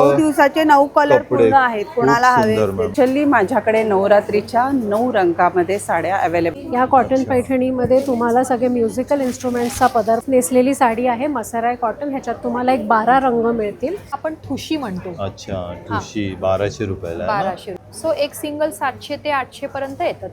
नऊ दिवसाचे नऊ कलर पूर्ण आहेत. कोणाला हवे. ॲक्च्युली माझ्याकडे नवरात्रीच्या नऊ रंगामध्ये साड्या अवेलेबल ह्या कॉटन पैठणीमध्ये तुम्हाला सगळे म्युझिकल इन्स्ट्रुमेंट्सचा पदार्थ नेसलेली साडी आहे. मसाराय कॉटन ह्याच्यात तुम्हाला एक बारा रंग मिळतील. आपण ठुशी म्हणतो. अच्छा ठुशी. बाराशे रुपयाला आहे ना? बाराशे. सो एक सिंगल सातशे ते आठशे पर्यंत येतं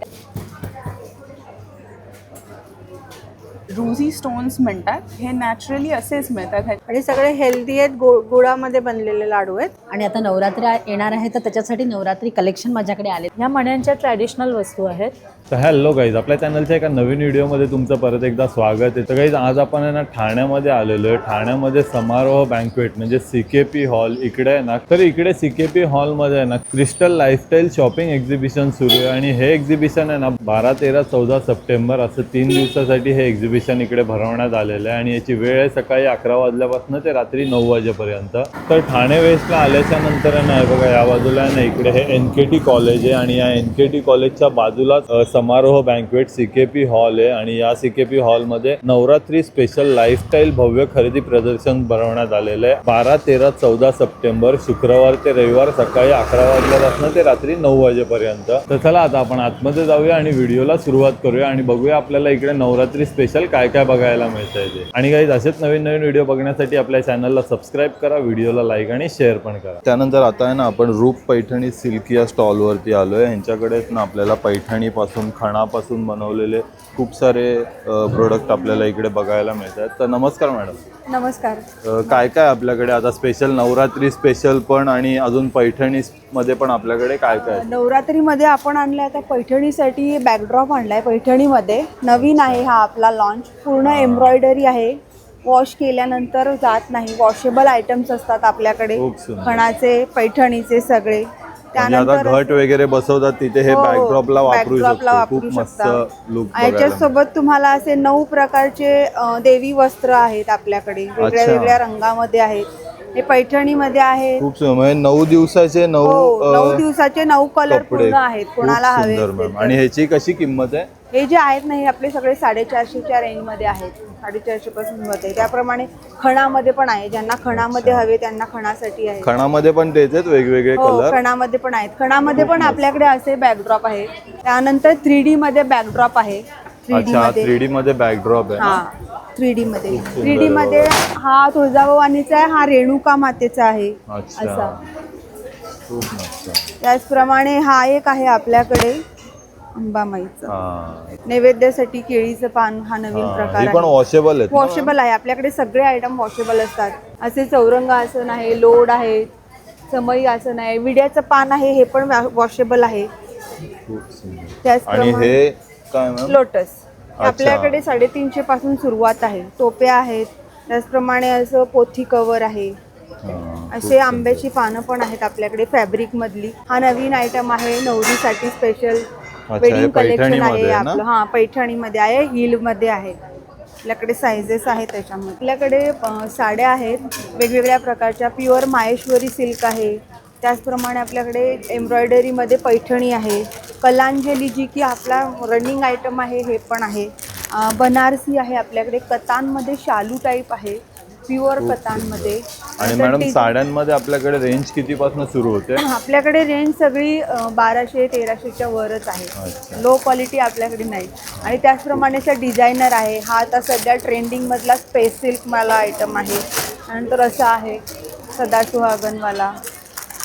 रुझी स्टोन्स म्हणतात हे नॅचरली असेच मिळतात. आणि सगळे हेल्दी आहेत गु- गुळामध्ये बनलेले लाडू आहेत. आणि आता नवरात्री आ- येणार आहे तर त्याच्यासाठी नवरात्री कलेक्शन माझ्याकडे आले ह्या मण्यांच्या ट्रॅडिशनल वस्तू आहेत. तर हॅलो गाईज आपल्या चॅनलच्या एका नवीन व्हिडिओमध्ये तुमचं परत एकदा स्वागत आहे. तर गाईज आज आपण आहे ना ठाण्यामध्ये आलेलो आहे. ठाण्यामध्ये समारोह बँकवेट म्हणजे सी के पी हॉल इकडे आहे ना. तर इकडे सी के पी हॉलमध्ये आहे ना क्रिस्टल लाईफस्टाईल शॉपिंग एक्झिबिशन सुरू आहे. आणि हे एक्झिबिशन आहे ना बारा तेरा चौदा सप्टेंबर असं तीन दिवसासाठी हे एक्झिबिशन इकडे भरवण्यात आलेलं आहे. आणि याची वेळ आहे सकाळी अकरा वाजल्यापासून ते रात्री नऊ वाजेपर्यंत. तर ठाणे वेस्टला आल्याच्यानंतर आहे ना बघा या बाजूला आहे ना इकडे हे एन के टी कॉलेज आहे. आणि या एन के टी कॉलेजच्या बाजूलाच समारोह banquet C K P hall आहे आणि या सी के पी हॉलमध्ये नवरात्री स्पेशल लाईफस्टाईल भव्य खरेदी प्रदर्शन भरवण्यात आलेलं आहे. बारा तेरा चौदा सप्टेंबर शुक्रवार ते रविवार सकाळी अकरा वाजल्यापासून ते रात्री नऊ वाजेपर्यंत. तर चला आता आपण आतमध्ये जाऊया आणि व्हिडिओला सुरुवात करूया आणि बघूया आपल्याला इकडे नवरात्री स्पेशल काय काय बघायला मिळतंय ते. आणि काही असेच नवीन नवीन व्हिडिओ बघण्यासाठी आपल्या चॅनलला सबस्क्राईब करा व्हिडिओला लाईक आणि शेअर पण करा. त्यानंतर आता आहे ना आपण रूप पैठणी सिल्क या स्टॉलवरती आलोय. यांच्याकडे ना आपल्याला पैठणीपासून खणापासून बनवलेले खूप सारे प्रोडक्ट आपल्याला इकडे बघायला मिळतात. तर नमस्कार मॅडम. नमस्कार. काय काय आपल्याकडे आता स्पेशल नवरात्री स्पेशल पण आणि अजून पैठणी मध्ये पण आपल्याकडे काय काय आहे? नवरात्रीमध्ये आपण आणलाय आता पैठणीसाठी बॅकड्रॉप आणलाय पैठणीमध्ये. नवीन आहे हा आपला लॉन्च पूर्ण एम्ब्रॉयडरी आहे. वॉश केल्यानंतर जात नाही. वॉशेबल आयटम्स असतात आपल्याकडे. खूप सुंदर. खणाचे पैठणीचे सगळे. आता घट वगैरे बसवतात तिथे हे हो, बॅकड्रॉपला वापरू शकतो. वापरू खूप मस्त. लुक याच्यासोबत तुम्हाला असे नऊ प्रकारचे देवी वस्त्र आहेत आपल्याकडे. वेगळ्या. वेगळ्या रंगामध्ये आहेत. हे पैठणीमध्ये आहेत खूप म्हणजे नऊ दिवसाचे नऊ हो नऊ दिवसाचे नऊ कलर पूर्ण आहेत. कोणाला हवे. आणि ह्याची कशी किंमत आहे? हे जे आहेत ना हे आपले सगळे साडेचारशेच्या रेंजमध्ये आहेत. साडेचारशे पासून मध्ये त्याप्रमाणे खणामध्ये पण आहे. ज्यांना खणामध्ये हवे त्यांना खणासाठी आहे. खणामध्ये पण तेच आहेत वेगवेगळे हो कलर खणामध्ये पण आहेत. खणामध्ये पण आपल्याकडे असे बॅकड्रॉप आहे. त्यानंतर थ्री डी मध्ये बॅकड्रॉप आहे. थ्री डी अच्छा मध्ये थ्री डी मध्ये बॅकड्रॉप आहे. हा ना? थ्री डी मध्ये सुंदर थ्री डी आहे. मध्ये हा तुळजाभवानीचा आहे हा रेणुका मातेचा आहे. अच्छा. असा. खूप मस्त त्याचप्रमाणे हा एक आहे आपल्याकडे. अंबामाईचा हा. नैवेद्यासाठी केळीचं पान हा नवीन हा, प्रकार ही पण आहे. वॉशेबल आहेत ना? वॉशेबल आहे. आपल्याकडे सगळे आयटम वॉशेबल असतात. असे चौरंग आसन आहे लोड आहे समई आसन आहे विड्याचं पान आहे हे पण वॉशेबल आहे. खूप सुंदर. आणि त्याचप्रमाणे हे काय मॅम लोटस आपल्याकडे साडेतीनशे पासून सुरुवात आहे. टोप्या आहेत. त्याचप्रमाणे असं पोथी कवर आहे. हा, असे आंब्याची पानं पण आहेत आपल्याकडे फॅब्रिक मधली. हा नवीन आयटम आहे. नवरीसाठी स्पेशल वेडिंग कलेक्शन आहे? आपलं. हा पैठणीमध्ये आहे हिलमध्ये आहे. आपल्याकडे सायझेस आहेत त्याच्यामध्ये. आपल्याकडे साड्या आहेत वेगवेगळ्या प्रकारच्या. प्युअर माहेश्वरी सिल्क आहे. त्याचप्रमाणे आपल्याकडे एम्ब्रॉयडरीमध्ये पैठणी आहे. कलांजली जी की आपला रनिंग आयटम आहे हे पण आहे. बनारसी आहे आपल्याकडे. कतांमध्ये शालू टाईप आहे. प्युअर कतांमध्ये. आणि मॅडम साड्यांमध्ये आपल्याकडे रेंज किती पासून सुरू होते? आपल्याकडे रेंज सगळी अ, बाराशे तेराशेच्या वरच आहे. लो क्वालिटी आपल्याकडे नाही. आणि त्याचप्रमाणे डिझायनर आहे. हा आता सध्या ट्रेंडिंग मधला स्पेस सिल्क मला आयटम आहे. नंतर असा आहे सदा सुहागनवाला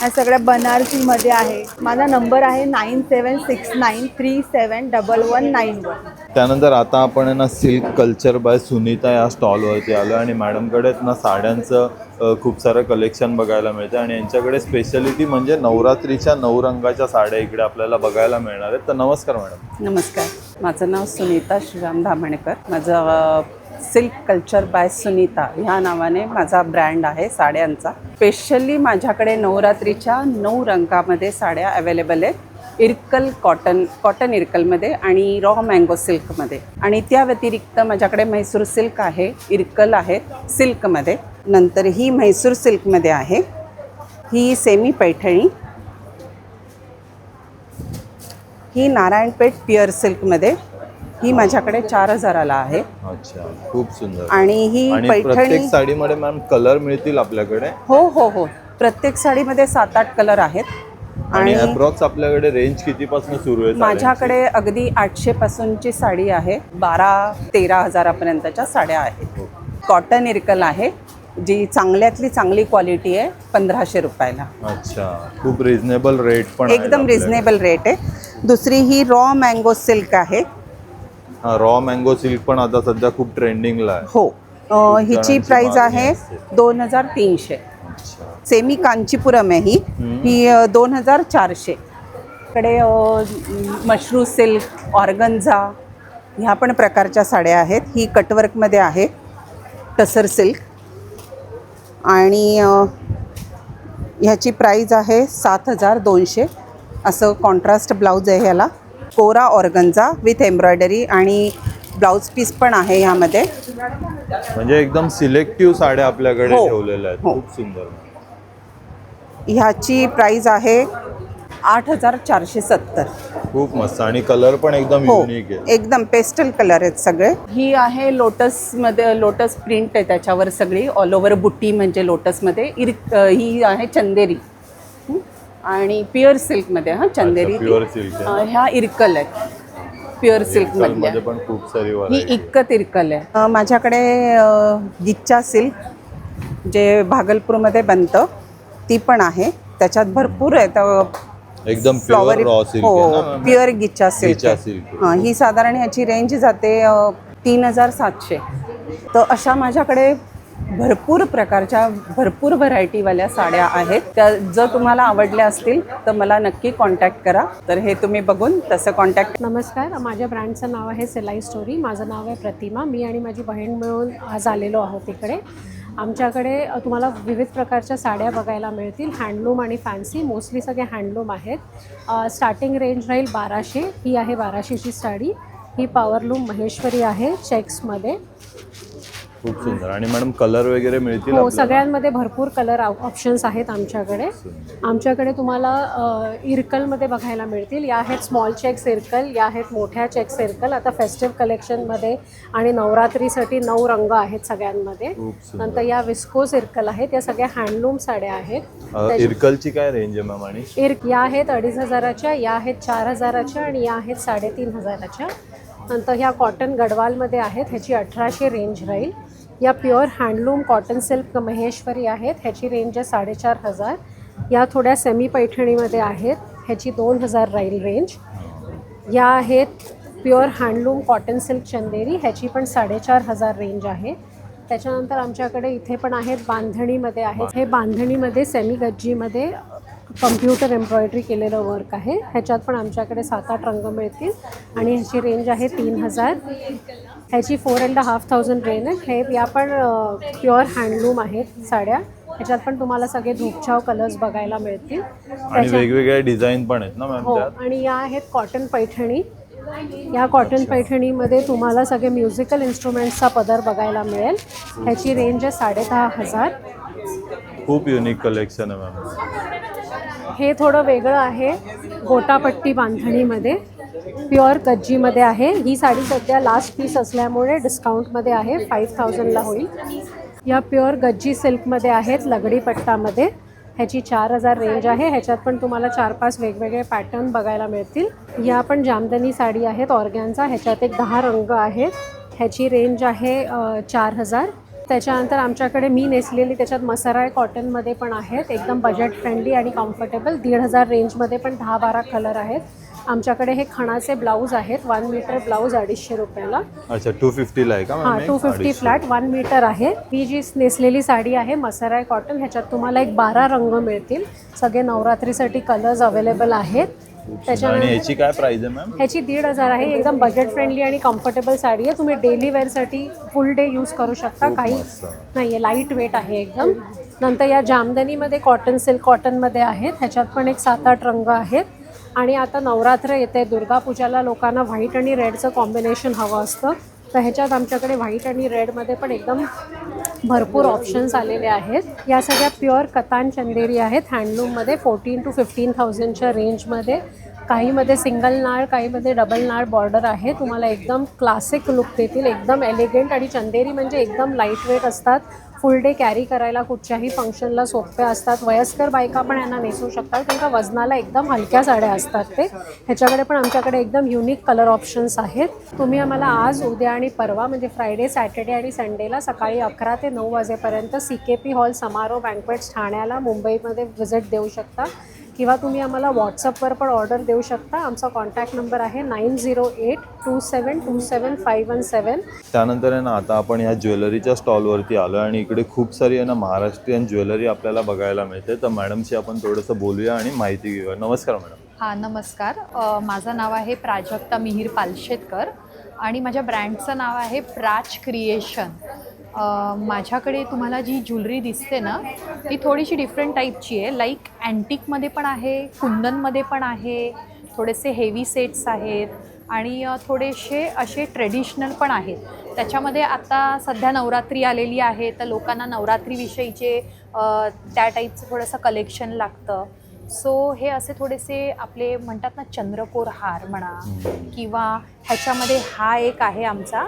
ह्या सगळ्या बनारसीमध्ये आहे. माझा नंबर आहे nine seven six nine three seven double one nine one. त्यानंतर आता आपण ना सिल्क कल्चर बाय सुनीता या स्टॉलवरती आलो आणि मॅडमकडे ना साड्यांचं खूप सारं कलेक्शन बघायला मिळतं आणि यांच्याकडे स्पेशालिटी म्हणजे नवरात्रीच्या नऊ रंगाच्या साड्या इकडे आपल्याला बघायला मिळणार आहेत. तर नमस्कार मॅडम. नमस्कार. माझं नाव सुनीता श्रीराम धामणकर. माझं सिल्क कल्चर बाय सुनीता ह्या नावाने माझा ब्रँड आहे साड्यांचा. स्पेशली माझ्याकडे नवरात्रीच्या नऊ रंगामध्ये साड्या अवेलेबल आहेत. इरकल कॉटन कॉटन इरकलमध्ये आणि रॉ मँगो सिल्कमध्ये. आणि त्या व्यतिरिक्त माझ्याकडे म्हैसूर सिल्क आहे इरकल आहे सिल्कमध्ये. नंतर ही म्हैसूर सिल्कमध्ये आहे. ही सेमी पैठणी. ही नारायणपेठ प्युअर सिल्कमध्ये. ही माझ्याकडे चार हजाराला आहे. अच्छा खूप सुंदर. आणि ही आणि पैठणी प्रत्येक साडीमध्ये मॅम कलर मिळतील आपल्याकडे? हो हो हो. प्रत्येक साडीमध्ये सात आठ कलर आहेत. आणि आणि अप्रॉक्स आपल्याकडे रेंज कितीपासून सुरू आहे माझ्याकडे अगदी आठशे पासूनची साडी आहे. बारा तेरा हजारापर्यंतच्या साड्या आहेत. कॉटन इरकल आहे जी चांगल्यातली चांगली क्वालिटी आहे पंधराशे रुपयाला? अच्छा खूप रिझनेबल रेट पण आहेत एकदम आपल्याकडे. रिझनेबल रेट आहे. दुसरी ही रॉ मँगो सिल्क आहे. हा रॉ मँगो सिल्क पण आता सध्या खूप ट्रेंडिंगला आहे. हो. अ, हिची प्राइस आहे. दोन हजार तीनशे. अच्छा. सेमी कांचीपुरम आहे ही. ही अ, दोन हजार चारशे. कडे मशरू सिल्क ऑर्गन्झा ह्या पण प्रकारच्या साड्या आहेत. ही कटवर्कमध्ये आहे. टसर सिल्क आणि अ, ह्याची प्राईज आहे सात हजार दोनशे. असं कॉन्ट्रास्ट ब्लाऊज आहे ह्याला. कोरा ऑर्गन्झा विथ एम्ब्रॉयडरी आणि ब्लाऊज पीस पण आहे ह्यामध्ये. म्हणजे एकदम सिलेक्टिव्ह साड्या आपल्याकडे हो. ठेवलेल्या आहेत. हो. खूप सुंदर. ह्याची प्राईज आहे आठ हजार चारशे सत्तर. खूप मस्त. आणि कलर पण एकदम हो युनिक आहे. एकदम पेस्टल कलर आहेत सगळे. ही आहे लोटसमध्ये लोटस प्रिंट आहे त्याच्यावर सगळी ऑल ओव्हर बुट्टी म्हणजे लोटसमध्ये इर अ, ही आहे चंदेरी? आणि प्युअर सिल्कमध्ये हां चंदेरी आहे. अ, ह्या इरकल आहेत. प्युअर सिल्कमधल्या मध्ये पण खूप सारी ही इक्कत इरकल आहे. माझ्याकडे गिच्चा सिल्क जे भागलपूरमध्ये बनतं ती पण आहे. त्याच्यात भरपूर आहेत अ, एकदम फ्लॉवर प्युअर सिल्क हो आहे? प्युअर गिच्चा सिल्क आहे. हां ही साधारण ह्याची रेंज जाते तीन हजार सातशे. तर अशा माझ्याकडे भरपूर प्रकारच्या भरपूर व्हरायटीवाल्या साड्या आहेत. त्या जर तुम्हाला आवडल्या असतील तर मला नक्की कॉन्टॅक्ट करा. तर हे तुम्ही बघून तसं कॉन्टॅक्ट नमस्कार. माझ्या ब्रँडचं नाव आहे सिलाई स्टोरी माझं नाव आहे प्रतिमा. मी आणि माझी बहीण मिळून आज आलेलो आहोत इकडे. आमच्याकडे तुम्हाला विविध प्रकारच्या साड्या बघायला मिळतील. हँडलूम आणि फॅन्सी मोस्टली सगळे हँडलूम आहेत. स्टार्टिंग रेंज राहील बाराशे. ही आहे बाराशेची साडी. ही पॉवरलूम महेश्वरी आहे चेक्समध्ये खूप सुंदर. आणि मॅडम कलर वगैरे मिळतील हो? सगळ्यांमध्ये भरपूर कलर ऑप्शन्स आहेत आमच्याकडे. आमच्याकडे तुम्हाला इरकलमध्ये बघायला मिळतील. या आहेत स्मॉल चेक्स इरकल या आहेत मोठ्या चेक्स इरकल. आता फेस्टिव्ह कलेक्शनमध्ये आणि नवरात्रीसाठी नऊ रंग आहेत सगळ्यांमध्ये. नंतर या विस्कोस इरकल आहेत. या सगळ्या हँडलूम साड्या आहेत. इरकलची काय रेंज आहे मॅम आणि? इर्क या आहेत अडीच हजाराच्या या आहेत चार हजाराच्या आणि या आहेत साडेतीन हजाराच्या. नंतर ह्या कॉटन गडवालमध्ये आहेत. ह्याची अठराशे रेंज राहील. या pure handloom cotton silk Maheshwari आहेत. ह्याची रेंज आहे साडेचार हजार. या थोड्या सेमी पैठणीमध्ये आहेत. ह्याची दोन हजार राहील रेंज या आहेत pure handloom cotton silk Chanderi. ह्याची पण साडेचार हजार रेंज आहे. त्याच्यानंतर आमच्याकडे इथे पण आहेत बांधणीमध्ये आहेत. हे बांधणीमध्ये सेमी गज्जीमध्ये कम्प्युटर एम्ब्रॉयडरी केलेलं वर्क आहे. ह्याच्यात पण आमच्याकडे सात आठ रंग मिळतील. आणि ह्याची रेंज आहे तीन हजार. ह्याची four and half thousand range आहे. हे या पण प्युअर हँडलूम आहेत साड्या. ह्याच्यात पण तुम्हाला सगळे धूपछाव कलर्स बघायला मिळतील. आणि वेगवेगळ्या डिझाईन पण आहेत ना मॅम हो. आणि या आहेत कॉटन पैठणी. या कॉटन पैठणीमध्ये तुम्हाला सगळे म्युझिकल इन्स्ट्रुमेंट्सचा पदर बघायला मिळेल. ह्याची रेंज आहे साडेदहा हजार. खूप युनिक कलेक्शन आहे मॅम हे थोडं वेगळं आहे गोटापट्टी बांधणीमध्ये. प्युअर गज्जीमध्ये आहे. ही साडी सध्या लास्ट पीस असल्यामुळे डिस्काउंटमध्ये आहे. फाईव्ह थाउजंडला होईल. या प्युअर गज्जी सिल्कमध्ये आहेत लगडी पट्टामध्ये. ह्याची चार हजार रेंज आहे. ह्याच्यात पण तुम्हाला चार पाच वेगवेगळे पॅटर्न बघायला मिळतील. या पण जामदनी साडी आहेत ऑर्गॅनचा ह्याच्यात एक दहा रंग आहेत. ह्याची रेंज आहे चार हजार. त्याच्यानंतर आमच्याकडे मी नेसलेली त्याच्यात मसराय कॉटनमध्ये पण आहेत. एकदम बजेट फ्रेंडली आणि कम्फर्टेबल दीड हजार रेंजमध्ये पण दहा बारा कलर आहेत. आमच्याकडे हे खणाचे ब्लाऊज आहेत वन मीटर ब्लाऊज अडीचशे रुपयाला. अच्छा टू फिफ्टीला आहे का हां ma'am? Two fifty flat one metre आहे. ही जी नेसलेली साडी आहे मसाराय कॉटन ह्याच्यात तुम्हाला एक बारा रंग मिळतील. सगळे नवरात्रीसाठी कलर्स अवेलेबल आहेत. आणि याची काय प्राइस आहे मॅम? ह्याची दीड हजार आहे. एकदम बजेट फ्रेंडली आणि कम्फर्टेबल साडी आहे. तुम्ही डेली वेअरसाठी फुल डे यूज करू शकता. काही मस्त. नाही आहे लाइट वेट आहे एकदम. नंतर या जामदनीमध्ये कॉटन सिल्क कॉटनमध्ये आहेत. ह्याच्यात पण एक सात आठ रंग आहेत. आणि आता नवरात्र येते दुर्गापूजाला लोकांना व्हाईट आणि रेडचं कॉम्बिनेशन हवं असतं. तर ह्याच्यात आमच्याकडे व्हाईट आणि रेडमध्ये पण एकदम भरपूर ऑप्शन्स आलेले आहेत. या सगळ्या प्युअर कतान चंदेरी आहेत हँडलूममध्ये फोर्टीन टू फिफ्टीन थाउजंडच्या रेंजमध्ये काहीमध्ये सिंगल नाळ काहीमध्ये डबल नाळ बॉर्डर आहे. तुम्हाला एकदम क्लासिक लुक देतील. एकदम एलिगंट आणि चंदेरी म्हणजे एकदम लाइट वेट असतात. फुल डे कॅरी करायला कुठच्याही फंक्शनला सोप्या असतात. वयस्कर बायका पण यांना नेसू शकतात. त्यांच्या वजनाला एकदम हलक्या साड्या असतात ते. ह्याच्याकडे पण आमच्याकडे एकदम युनिक कलर ऑप्शन्स आहेत. तुम्ही आम्हाला आज उद्या आणि परवा म्हणजे फ्रायडे सॅटर्डे आणि संडेला सकाळी अकरा ते नऊ वाजेपर्यंत सी के पी हॉल समारोह बँकवेट्स ठाण्याला मुंबईमध्ये व्हिजिट देऊ शकता. किंवा तुम्ही आम्हाला व्हॉट्सअपवर पण ऑर्डर देऊ शकता. आमचा कॉन्टॅक्ट नंबर आहे nine zero eight two seven two seven five one seven त्यानंतर आहे ना आता आपण ह्या ज्वेलरीच्या स्टॉलवरती आलो आणि इकडे खूप सारी आहे ना महाराष्ट्रीयन ज्वेलरी आपल्याला बघायला मिळते. तर मॅडमशी आपण थोडंसं बोलूया आणि माहिती घेऊया. नमस्कार मॅडम हां नमस्कार. माझं नाव आहे प्राजक्ता मिहीर पालशेतकर आणि माझ्या ब्रँडचं नाव आहे प्राच क्रिएशन माझ्याकडे तुम्हाला जी ज्वेलरी दिसते ना ती थोडीशी डिफरंट टाईपची आहे. लाईक अँटिकमध्ये पण आहे कुंदनमध्ये पण आहे थोडेसे हेवी सेट्स आहेत आणि थोडेसे असे ट्रेडिशनल पण आहेत. त्याच्यामध्ये आता सध्या नवरात्री आलेली आहे तर लोकांना नवरात्रीविषयीचे त्या टाईपचं थोडंसं कलेक्शन लागतं. सो हे असे थोडेसे आपले म्हणतात ना चंद्रकोर हार म्हणा किंवा ह्याच्यामध्ये हा एक आहे आमचा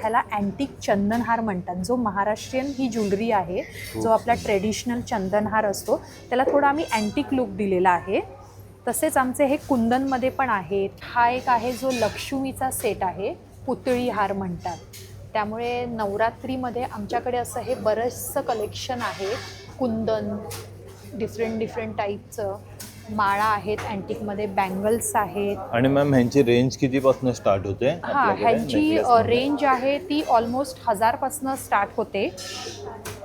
ह्याला अँटिक चंदनहार म्हणतात. जो महाराष्ट्रीयन ही ज्वेलरी आहे जो आपला ट्रेडिशनल चंदनहार असतो त्याला थोडा आम्ही अँटिक लुक दिलेला आहे. तसेच आमचे हे कुंदनमध्ये पण आहेत. हा एक आहे जो लक्ष्मीचा सेट आहे पुतळी हार म्हणतात. त्यामुळे नवरात्रीमध्ये आमच्याकडे असं हे बरंचसं कलेक्शन आहे. कुंदन डिफरंट डिफरंट टाईपचं माळा आहेत अँटिकमध्ये बँगल्स आहेत. आणि मॅम ह्यांची रेंज कितीपासून स्टार्ट होते? हां आपल्याकडे ह्यांची necklace मध्ये? रेंज आहे ती ऑलमोस्ट हजारपासनं स्टार्ट होते.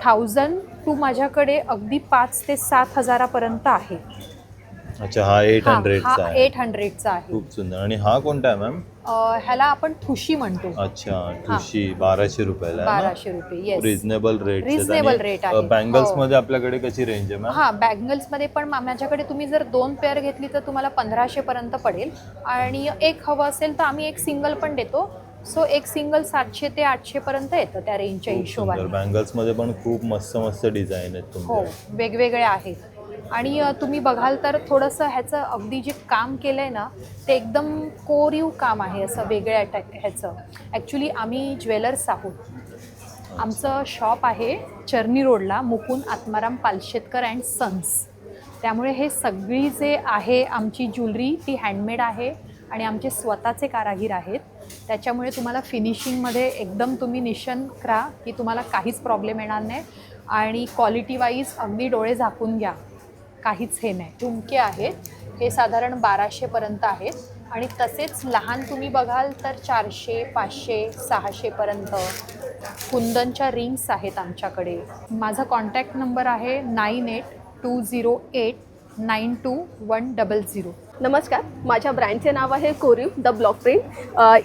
थाउजंड टू माझ्याकडे अगदी पाच ते सात हजारापर्यंत आहे. अच्छा हा एट हा हंड्रेडचा आहे. एट हंड्रेडचा आहे. खूप सुंदर. आणि हा कोणता आहे मॅम ह्याला आपण ठुशी म्हणतो. अच्छा ठुशी बाराशे रुपयाला बाराशे रुपये yes reasonable rate Reasonable rate आहे. बँगल्स हो. मध्ये आपल्याकडे कशी रेंज आहे हा बँगल्समध्ये पण मा- माझ्याकडे तुम्ही जर दोन पेअर घेतली तर तुम्हाला पंधराशे पर्यंत पडेल. आणि एक हवं असेल तर आम्ही एक सिंगल पण देतो. सो एक सिंगल सातशे ते आठशे पर्यंत येतं त्या रेंजच्या हिशोबाने. बँगल्समध्ये पण खूप मस्त मस्त डिझाईन आहेत हो वेगवेगळे आहेत. आणि तुम्ही बघाल तर थोडंसं ह्याचं अगदी जे काम केलं आहे ना ते एकदम कोरीव काम आहे असं वेगळ्या टॅक ह्याचं. ॲक्च्युली आम्ही ज्वेलर्स आहोत. आमचं शॉप आहे चर्नी रोडला मुकुंद आत्माराम पालशेतकर अँड सन्स. त्यामुळे हे सगळी जे आहे आमची ज्वेलरी ती हँडमेड आहे आणि आमचे स्वतःचे कारागीर आहेत. त्याच्यामुळे तुम्हाला फिनिशिंगमध्ये एकदम तुम्ही निशंक राहा की तुम्हाला काहीच प्रॉब्लेम येणार नाही. आणि क्वालिटी वाईज अगदी डोळे झाकून घ्या. काहीच हे नाही. झुमके आहेत. हे साधारण बाराशेपर्यंत आहेत. आणि तसेच लहान तुम्ही बघाल तर चारशे पाचशे सहाशेपर्यंत कुंदनच्या रिंग्स आहेत आमच्याकडे. माझा कॉन्टॅक्ट नंबर आहे nine eight two zero eight nine two one double zero. नमस्कार माझ्या ब्रँडचे नाव आहे कोरीव द ब्लॉक प्रिंट.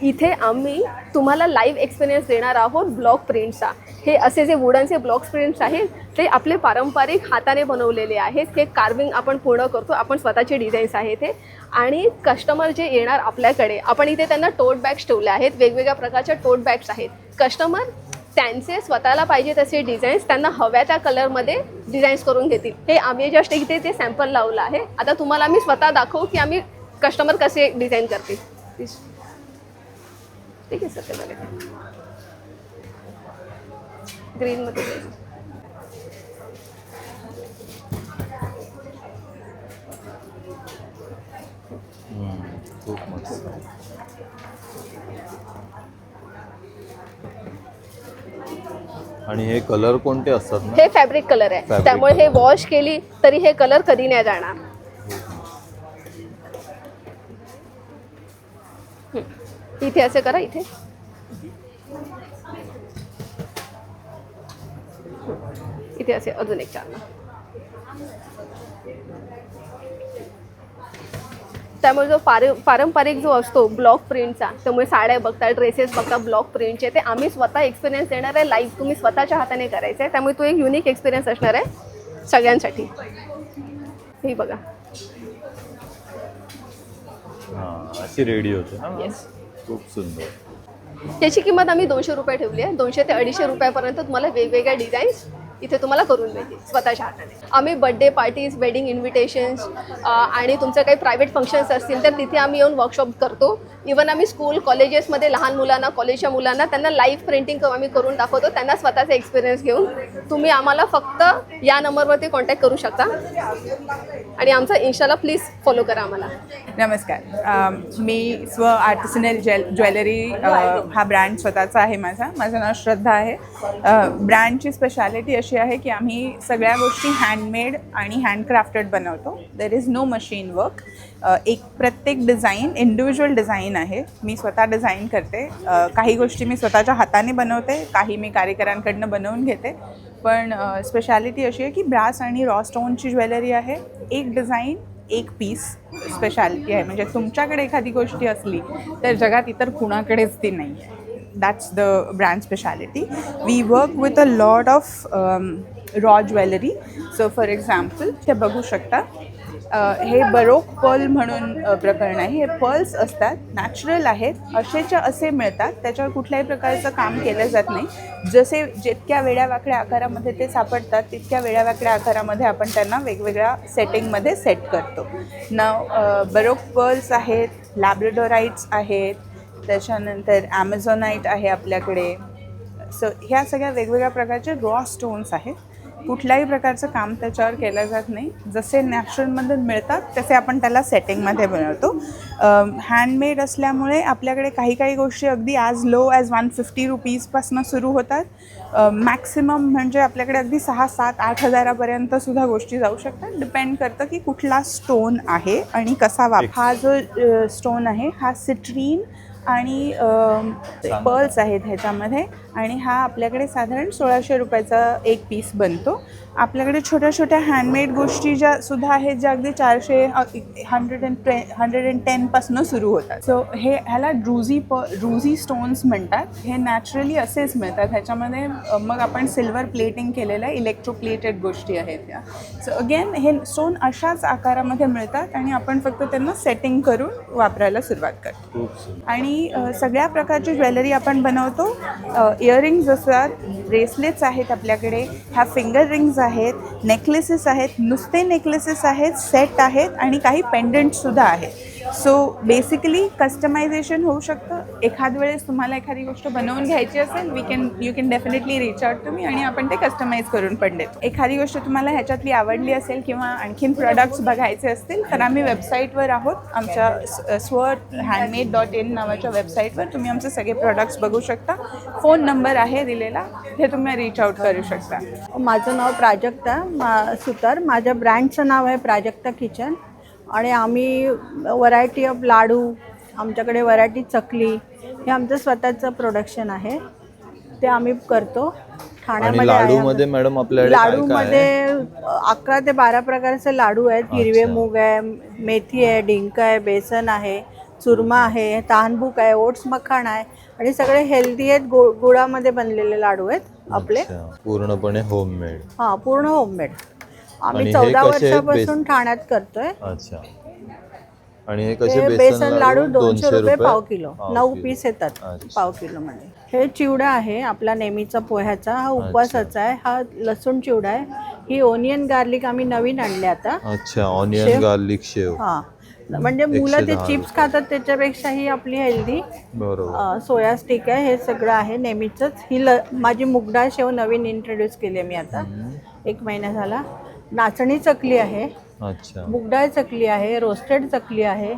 इथे आम्ही तुम्हाला लाईव्ह एक्सपिरियन्स देणार आहोत ब्लॉक प्रिंटचा. हे असे जे वुडनचे ब्लॉक प्रिंट्स आहेत ते आपले पारंपरिक हाताने बनवलेले आहेत. हे कार्विंग आपण पूर्ण करतो आपण स्वतःचे डिझाईन्स आहेत हे. आणि कस्टमर जे येणार आपल्याकडे आपण इथे त्यांना टोट बॅग्स ठेवले आहेत वेगवेगळ्या प्रकारच्या टोट बॅग्स आहेत. कस्टमर त्यांचे स्वतःला पाहिजे तसे डिझाईन्स त्यांना हव्या त्या कलरमध्ये डिझाईन्स करून घेतील. हे आम्ही जस्ट इथे ते सॅम्पल लावलं आहे. आता तुम्हाला आम्ही स्वतः दाखवू की आम्ही कस्टमर कसे डिझाईन करतील. ठीक आहे सर ते ग्रीनमध्ये खूप मस्त. आणि हे कलर कोणते असतात ना? हे फॅब्रिक कलर आहे. Fabric त्यामुळे हे color. वॉश केली तरी हे कलर कधी नाही जाणार. इथे असं करा इथे. इथे असे अजून एक चार त्यामुळे जो पार पारंपरिक जो असतो ब्लॉक प्रिंटचा त्यामुळे साड्या बघता ड्रेसेस बघता ब्लॉक प्रिंटचे ते आम्ही स्वतः एक्सपिरियन्स देणार आहे. लाईव्ह तुम्ही स्वतःच्या हाताने करायचं आहे त्यामुळे तो एक युनिक एक्सपिरियन्स असणार आहे सगळ्यांसाठी. हे बघा. अशी रेडी होते येस खूप सुंदर. त्याची किंमत आम्ही दोनशे रुपये ठेवली आहे. दोनशे ते अडीचशे रुपयापर्यंत तुम्हाला वेगवेगळ्या डिझाईन्स इथे तुम्हाला करून मिळतील स्वतःच्या हाताने. आम्ही बड्डे पार्टीज वेडिंग इन्व्हिटेशन्स आणि तुमचं काही प्रायव्हेट फंक्शन्स असतील तर तिथे आम्ही येऊन वर्कशॉप करतो. इवन आम्ही स्कूल कॉलेजेसमध्ये लहान मुलांना कॉलेजच्या मुलांना त्यांना लाईव्ह प्रिंटिंग आम्ही करून दाखवतो. त्यांना स्वतःचा एक्सपिरियन्स घेऊन तुम्ही आम्हाला फक्त या नंबरवरती कॉन्टॅक्ट करू शकता. आणि आमचा इन्स्टाला प्लीज फॉलो करा आम्हाला. नमस्कार. मी स्व आर्टिसनल ज्वेल ज्वेलरी हा ब्रँड स्वतःचा आहे माझा. माझं नाव श्रद्धा आहे. ब्रँडची स्पेशालिटी अशी आहे की आम्ही सगळ्या गोष्टी हँडमेड आणि हँडक्राफ्टेड बनवतो. There is no machine work एक प्रत्येक डिझाईन इंडिव्हिज्युअल डिझाईन आहे. मी स्वतः डिझाईन करते. काही गोष्टी मी स्वतःच्या हाताने बनवते काही मी कार्यकरांकडनं बनवून घेते. पण स्पेशालिटी अशी आहे की ब्रास आणि रॉ स्टोनची ज्वेलरी आहे. एक डिझाईन एक पीस स्पेशालिटी आहे. म्हणजे तुमच्याकडे एखादी गोष्टी असली तर जगात इतर कुणाकडेच ती नाही आहे. That's the brand speciality we work with a lot of raw jewellery so for example ते बघू शकता. हे बरोक पर्ल म्हणून प्रकरण आहे. हे पर्ल्स असतात नॅचरल आहेत असेच्या असे मिळतात. त्याच्यावर कुठल्याही प्रकारचं काम केलं जात नाही. जसे जितक्या वेड्यावाकड्या आकारामध्ये ते सापडतात तितक्या वेड्यावाकड्या आकारामध्ये आपण त्यांना वेगवेगळ्या सेटिंगमध्ये सेट करतो. न बरोक पर्ल्स आहेत लॅब्रेडोराईट्स आहेत त्याच्यानंतर ॲमेझॉनाईट आहे आपल्याकडे. सो ह्या सगळ्या वेगवेगळ्या प्रकारचे रॉ स्टोन्स आहेत. कुठल्याही प्रकारचं काम त्याच्यावर केलं जात नाही. जसे नॅचरलमधून मिळतात तसे आपण त्याला सेटिंगमध्ये बनवतो. हँडमेड असल्यामुळे आपल्याकडे काही काही गोष्टी अगदी as low as one fifty रुपीजपासून सुरू होतात. मॅक्सिमम म्हणजे आपल्याकडे अगदी सहा सात आठ हजारापर्यंत सुद्धा गोष्टी जाऊ शकतात. डिपेंड करतं की कुठला स्टोन आहे आणि कसा वाप हा जो स्टोन आहे हा सिट्रीन आणि पर्ल्स आहेत ह्याच्यामध्ये. आणि हा आपल्याकडे साधारण सोळाशे रुपयाचा एक पीस बनतो. आपल्याकडे छोट्या छोट्या हँडमेड गोष्टी ज्या सुद्धा आहेत ज्या अगदी चारशे hundred and ten hundred and टेनपासनं सुरू होतात. सो हे ह्याला ड्रुझी प ड्रुझी स्टोन्स म्हणतात. हे नॅचरली असेच मिळतात. ह्याच्यामध्ये मग आपण सिल्वर प्लेटिंग केलेल्या इलेक्ट्रोप्लेटेड गोष्टी आहेत त्या. सो अगेन हे स्टोन अशाच आकारामध्ये मिळतात आणि आपण फक्त त्यांना सेटिंग करून वापरायला सुरुवात करतो. आणि सगळ्या प्रकारची ज्वेलरी आपण बनवतो. इयरिंग्ज असतात ब्रेसलेट्स आहेत आपल्याकडे ह्या फिंगर रिंग्ज आहेत नेकलेसेस आहेत नुसते नेकलेसेस आहेत सेट आहेत आणि काही पेंडंटसुद्धा आहेत. सो बेसिकली कस्टमायझेशन होऊ शकतं. एखाद वेळेस तुम्हाला एखादी गोष्ट बनवून घ्यायची असेल we can you can definitely reach out to me आणि आपण ते कस्टमाइज करून पण देतो. एखादी गोष्ट तुम्हाला ह्याच्यातली आवडली असेल किंवा आणखीन प्रोडक्ट्स बघायचे असतील तर आम्ही वेबसाईटवर आहोत. आमच्या स्व हँडमेड डॉट इन नावाच्या वेबसाईटवर तुम्ही आमचे सगळे प्रोडक्ट्स बघू शकता. फोन नंबर आहे दिलेला ते तुम्ही रीच आउट करू शकता. माझं नाव प्राजक्ता मा सुतार. माझ्या ब्रँडचं नाव आहे प्राजक्ता किचन. आणि आम्ही व्हरायटी ऑफ लाडू आमच्याकडे व्हरायटी चकली हे आमचं स्वतःचं प्रोडक्शन आहे. ते आम्ही करतो. ठाण्यामध्ये आहे लाडू आमचं. मध्ये मॅडम आपल्याकडे आहे? लाडूमध्ये अकरा ते बारा प्रकारचे लाडू आहेत. हिरवे. मूग आहे मेथी आहे डिंक आहे बेसन आहे चुरमा आहे तहानबूक आहे ओट्स मखाण आहे. आणि सगळे हेल्दी आहेत गु गुळामध्ये बनलेले लाडू आहेत आपले. पूर्णपणे होममेड हां पूर्ण होममेड आम्ही चौदा? वर्षापासून ठाण्यात करतोय. अच्छा. आणि हे कसे बेसन लाडू? दोनशे रुपये पाव किलो. नऊ. पीस येतात. पाव किलो मध्ये. हे चिवडा आहे आपला नेहमीचा पोह्याचा. हा उपवासाचा आहे हा लसूण चिवडा आहे. ही ओनियन गार्लिक आम्ही नवीन आणले आता. अच्छा ऑनियन शेव. गार्लिक शेव. हा. म्हणजे मुलं ते 110 चिप्स खातात त्याच्यापेक्षा ही आपली हेल्दी. सोया स्टिक आहे हे सगळं आहे नेहमीचंच. ही माझी मुगडाळ शेव नवीन इंट्रोड्यूस केली आहे मी आता. एक महिना झाला. नाचणी चकली आहे अच्छा. मुगडाळ चकली आहे रोस्टेड चकली आहे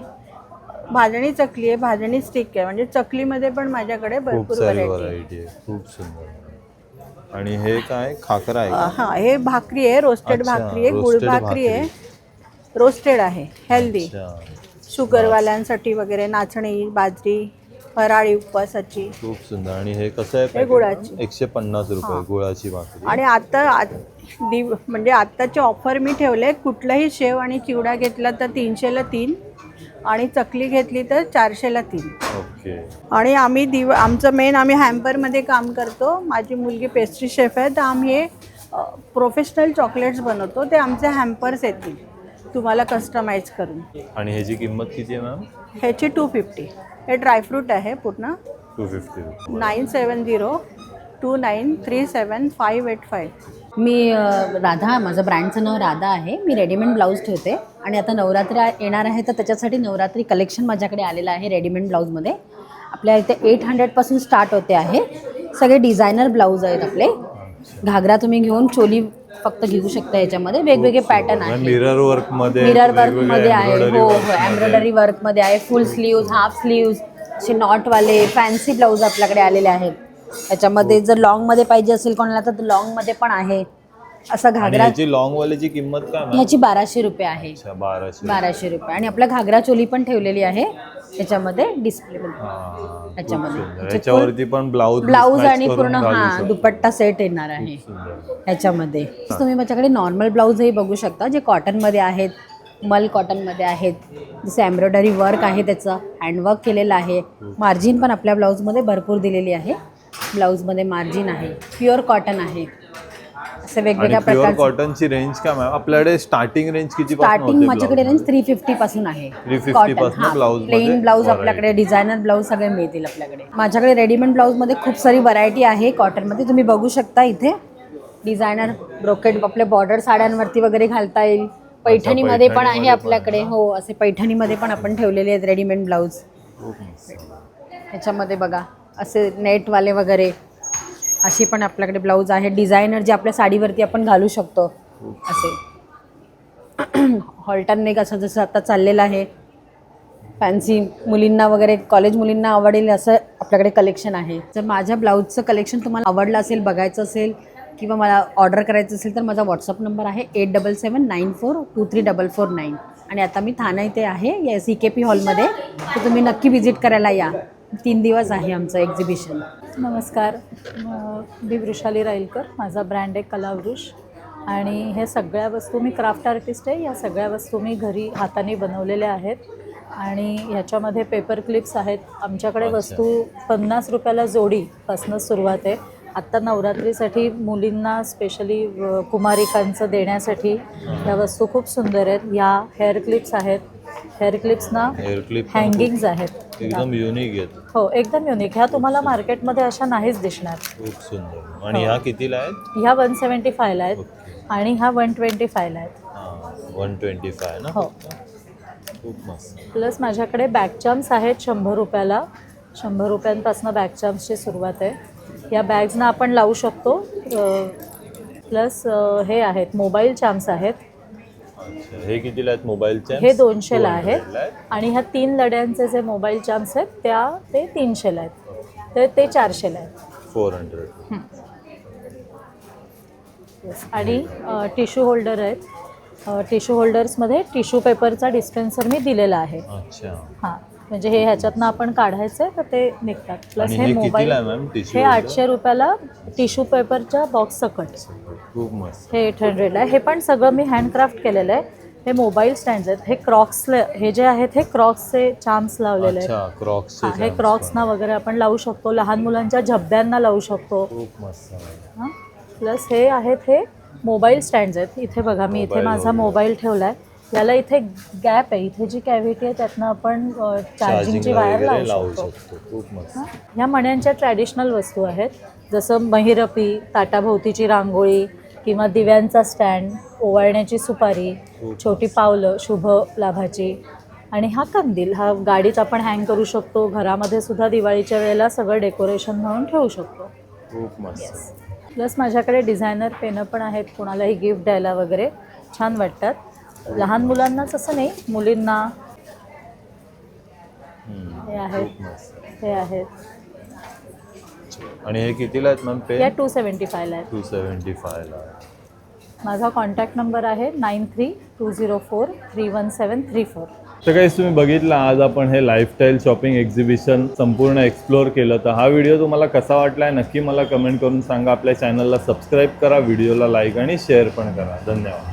भाजणी चकली आहे भाजणी स्टिक आहे. म्हणजे चकलीमध्ये पण माझ्याकडे खूप भरपूर सारी व्हरायटी आहे. व्हरायटी आहे. खूप सुंदर आणि हे काय? खाकरा आहे का? हा हे भाकरी आहे रोस्टेड अच्छा, भाकरी आहे गुळ roasted भाकरी आहे. रोस्टेड आहे हेल्दी अच्छा. शुगरवाल्यांसाठी वगैरे नाचणी बाजरी फराळी उपवासाची. खूप सुंदर. आणि हे कसं आहे हे packet? गुळाची. एकशे पन्नास रुपये गुळाची भाकरी. आणि आता आत- दिव म्हणजे आत्ताची ऑफर मी ठेवले कुठलाही शेव आणि चिवडा घेतला तर तीनशेला तीन आणि चकली घेतली तर चारशेला तीन. ओके. आणि आम्ही दिव आमचं मेन आम्ही हॅम्परमध्ये काम करतो. माझी मुलगी पेस्ट्री शेफ आहे तर आम्ही हे प्रोफेशनल चॉकलेट्स बनवतो. ते आमचे हॅम्पर्स येतील. तुम्हाला कस्टमाइज करून. आणि ह्याची किंमत किती आहे मॅम ह्याची टू फिफ्टी हे ड्रायफ्रूट आहे पूर्ण. Two fifty nine seven zero. Two nine three seven five eight five मी राधा माझं ब्रँडचं नाव राधा आहे. मी रेडीमेड ब्लाऊज ठेवते. आणि आता नवरात्र येणार आहे तर त्याच्यासाठी नवरात्री कलेक्शन माझ्याकडे आलेलं आहे रेडीमेड ब्लाऊजमध्ये. आपल्या इथे एट हंड्रेडपासून स्टार्ट होते आहे. सगळे डिझायनर ब्लाऊज आहेत आपले. घागरा तुम्ही घेऊन चोली फक्त घेऊ शकता याच्यामध्ये. वेगवेगळे पॅटर्न आहेत. मिरर वर्कमध्ये मिरर वर्कमध्ये आहे हो हो. एम्ब्रॉयडरी वर्कमध्ये आहे. फुल स्लीव्ज हाफ स्लीव्ज असे नॉटवाले फॅन्सी ब्लाऊज आपल्याकडे आलेले आहेत. याच्यामध्ये जर लॉंगमध्ये पाहिजे असेल कोणाला तर लॉंगमध्ये पण आहे. असा घागरा लॉंग वाल्याची किंमत काय मॅम? ह्याची बाराशे रुपये आहे. अच्छा बाराशे बाराशे रुपये. आणि आपला घागरा चोली पण ठेवलेली आहे. याच्यामध्ये डिस्प्ले हा, खूप याच्यामध्ये. सुंदर. याच्यावरती पण ब्लाऊज ब्लाऊज आणि पूर्ण हा दुपट्टा सेट येणार आहे. ह्याच्यामध्ये तुम्ही माझ्याकडे नॉर्मल ब्लाऊजही बघू शकता जे कॉटनमध्ये आहेत मल कॉटनमध्ये आहेत. जसं एम्ब्रॉयडरी वर्क आहे त्याचं हँडवर्क केलेलं आहे. मार्जिन पण आपल्या ब्लाऊजमध्ये भरपूर दिलेली आहे. ब्लाऊजमध्ये मार्जिन आहे प्युअर कॉटन आहे. असे वेगवेगळ्या प्युअर प्रकारचे कॉटनची रेंज काय मॅम? आपल्याकडे स्टार्टिंग रेंज किती स्टार्टिंग माझ्याकडे रेंज थ्री फिफ्टी पासून आहे. 350 Cotton, पासून हा. blouse मध्ये प्लेन ब्लाऊज variety. आपल्याकडे डिझायनर ब्लाऊज सगळे मिळतील आपल्याकडे. माझ्याकडे रेडीमेड ब्लाऊजमध्ये खूप सारी व्हरायटी आहे. कॉटनमध्ये तुम्ही बघू शकता इथे. डिझायनर ब्रोकेड आपल्या बॉर्डर साड्यांवरती वगैरे घालता येईल. पैठणीमध्ये पण आहे पैठणीमध्ये पण, आपल्याकडे. हो असे पैठणीमध्ये पण आपण ठेवलेले आहेत रेडीमेड ब्लाऊज. ह्याच्यामध्ये बघा. असे नेटवाले वगैरे अशी पण आपल्याकडे ब्लाऊज आहे. डिझायनर जे आपल्या साडीवरती आपण घालू शकतो. असे. हॉल्टन नेक असं जसं आता चाललेलं आहे. फॅन्सी मुलींना वगैरे कॉलेज मुलींना आवडेल असं आपल्याकडे कलेक्शन आहे. जर माझ्या ब्लाऊजचं कलेक्शन तुम्हाला आवडलं असेल बघायचं असेल किंवा मला ऑर्डर करायचं असेल तर माझा व्हॉट्सअप नंबर आहे eight double seven nine four two three double four nine आणि आता मी ठाणा इथे आहे या सी के पी हॉलमध्ये तर तुम्ही नक्की विजिट करायला या. तीन दिवस आहे आमचं एक्झिबिशन नमस्कार. म- मी वृषाली राईलकर. माझा ब्रँड आहे कलावृष. आणि हे सगळ्या वस्तू मी क्राफ्ट आर्टिस्ट आहे. या सगळ्या वस्तू मी घरी हाताने बनवलेल्या आहेत. आणि ह्याच्यामध्ये पेपर क्लिप्स आहेत. आमच्याकडे वस्तू पन्नास रुपयाला जोडीपासूनच सुरुवात आहे. आत्ता नवरात्रीसाठी मुलींना स्पेशली कुमारिकांचं देण्यासाठी ह्या वस्तू खूप सुंदर आहेत. ह्या हेअर क्लिप्स आहेत. हेअर क्लिप्सना हेअर क्लिप हँगिंग्ज आहेत. एकदम युनिक आहेत. हो एकदम युनिक ह्या तुम्हाला मार्केटमध्ये अशा नाहीच दिसणार. खूप सुंदर. आणि ह्या कितीला आहेत? ह्या वन सेवन्टी फायला आहेत. आणि ह्या वन ट्वेंटी फायला आहेत. वन ट्वेंटी फाय ना हो. खूप मस्त. प्लस माझ्याकडे बॅगचाम्स आहेत शंभर रुपयाला. शंभर रुपयांपासून बॅगचाम्सची सुरुवात आहे. या बॅग्सना आपण लावू शकतो. प्लस हे आहेत मोबाईल चाम्स आहेत. हे कितीला आहेत मोबाईलचे हे दोनशेला आहेत. आणि ह्या तीन लड्यांचे जे मोबाईल चाम्स आहेत त्या ते तीनशेला आहेत. तर ते चारशेला आहेत. Four hundred. आणि टिश्यू होल्डर आहेत. टिश्यू होल्डर्समध्ये टिश्यू पेपरचा डिस्पेन्सर मी दिलेला आहे. अच्छा. हां. म्हणजे हे ह्याच्यातनं आपण काढायचं आहे तर ते निघतात. प्लस आणि हे हे मोबाईल कितीला आहे मॅम टिश्यू हे आठशे रुपयाला टिश्यू पेपरच्या बॉक्स सकट. खूप मस्त. हे एट हंड्रेडला आहे हे पण सगळं मी हँडक्राफ्ट केलेलं आहे. हे मोबाईल स्टँड्स आहेत. हे क्रॉक्स हे जे आहेत हे क्रॉक्सचे चाम्स लावलेले आहेत. अच्छा क्रॉक्स हां, हे क्रॉक्सना वगैरे आपण लावू शकतो. लहान मुलांच्या झब्ब्यांना लावू शकतो. खूप मस्त. हां. प्लस हे आहेत हे मोबाईल स्टँड्स आहेत. इथे बघा मी इथे Mobile माझा वगैरे. मोबाईल ठेवला आहे याला इथे गॅप आहे. इथे जी कॅव्हिटी आहे त्यातनं आपण चार्जिंगची वायर लावू शकतो. शकतो. खूप मस्त. ह्या मण्यांच्या ट्रॅडिशनल वस्तू आहेत. जसं महिरपी ताटाभोवतीची रांगोळी किंवा दिव्यांचा स्टँड ओवाळण्याची सुपारी छोटी पावलं शुभ लाभाची. आणि हा कंदील हा गाडीत आपण हँग करू शकतो. घरामध्ये सुद्धा दिवाळीच्या वेळेला सगळं डेकोरेशन म्हणून ठेवू शकतो. खूप मस्त. प्लस माझ्याकडे डिझायनर पेनं पण आहेत. कोणालाही गिफ्ट द्यायला वगैरे. छान वाटतात. लहान मुलांनाच असं नाही मुलींना हे आहेत. हे आहेत. आणि हे कितीला आहेत मॅम या पेन टू सेवन्टी फायला आहेत टू सेवन्टी फायला माझा कॉन्टॅक्ट नंबर आहे nine three two zero four three one seven three four तर काही तुम्ही बघितलं आज आपण हे लाईफस्टाईल शॉपिंग एक्झिबिशन संपूर्ण एक्सप्लोअर केलं. तर हा व्हिडिओ तुम्हाला कसा वाटला आहे नक्की मला कमेंट करून सांगा. आपल्या चॅनलला सबस्क्राईब करा व्हिडिओला लाईक आणि शेअर पण करा. धन्यवाद.